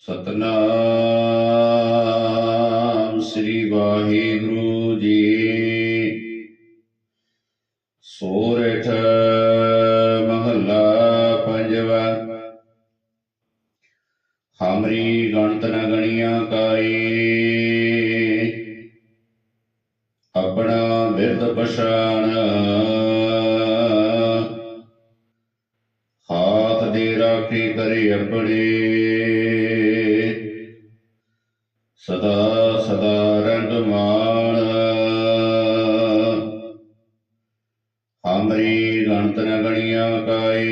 ਸਤਨਾਮ ਸ੍ਰੀ ਵਾਹਿਗੁਰੂ ਜੀ। ਸੋਰਠ ਮਹੱਲਾ ਪੰਜਵਾ। ਹਮਰੀ ਗਣਤ ਨ ਗਣੀਆਂ ਕਾਈ ਆਪਣਾ ਬਿਰਦ ਪਛਾਣ। ਹਾਥ ਦੇ ਰਾਖੀ ਕਰੇ ਆਪਣੇ। ਸਦਾ ਸਦਾ ਰੰਗ ਮਾਣ ਹਮਰੀ ਗਣਤ ਨ ਗਣੀਆਂ ਕਾਏ।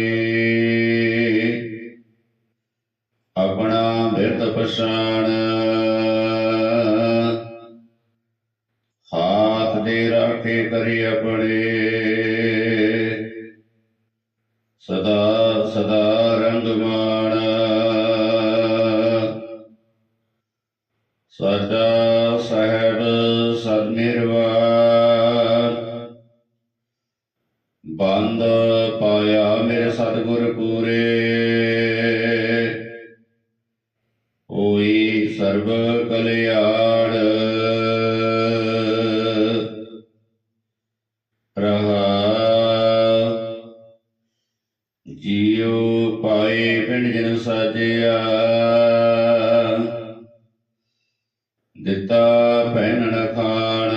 ਆਪਣਾ ਬਿਰਦ ਪਛਾਣ ਹਾਥ ਦੇ ਰਾਖੇ ਕਰੇ ਆਪਣੇ। ਸਦਾ ਸਦਾ ਰੰਗ ਮਾਣ ਸਦਾ ਸਾਹਿਬ ਸਦ ਨਿਰਵਾਣ ਬੰਦ ਪਾਇਆ ਮੇਰੇ ਸਤਿਗੁਰ ਪੂਰੇ। ਹੋਈ ਸਰਬ ਕਲਿਆਣ। ਰਹਾ ਜੀਉ ਪਾਏ ਪਿੰਡ ਜਨ ਸਾਜਿਆ। ਦਿੱਤਾ ਪਹਿਨਣ ਖਾਣ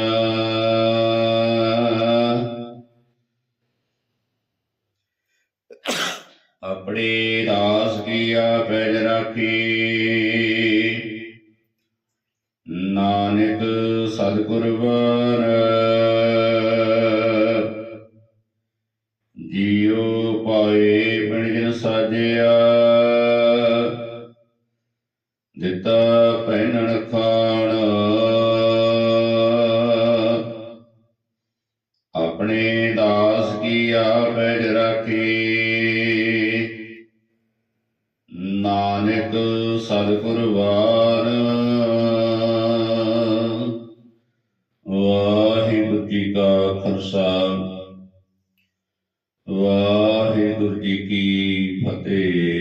ਆਪਣੇ ਦਾਸ ਕੀ ਆਪੈ ਰਾਖੀ ਨਾਨਕ ਸਤਿਗੁਰਬਾਨ ਜੀਉ ਪਾਏ ਪਿੰਡ ਸਾਜਿਆ। ਦਿੱਤਾ ਪਹਿਨਣ ਖਾਣ ਆਪਣੇ ਦਾਸ ਕੀ ਆਪੈ ਰਾਖੀ ਨਾਨਕ ਸਤਿਗੁਰਵਾਨ ਵਾਹਿਗੁਰੂ ਜੀ ਕਾ ਖਾਲਸਾ। ਵਾਹਿਗੁਰੂ ਜੀ ਕੀ ਫਤਿਹ।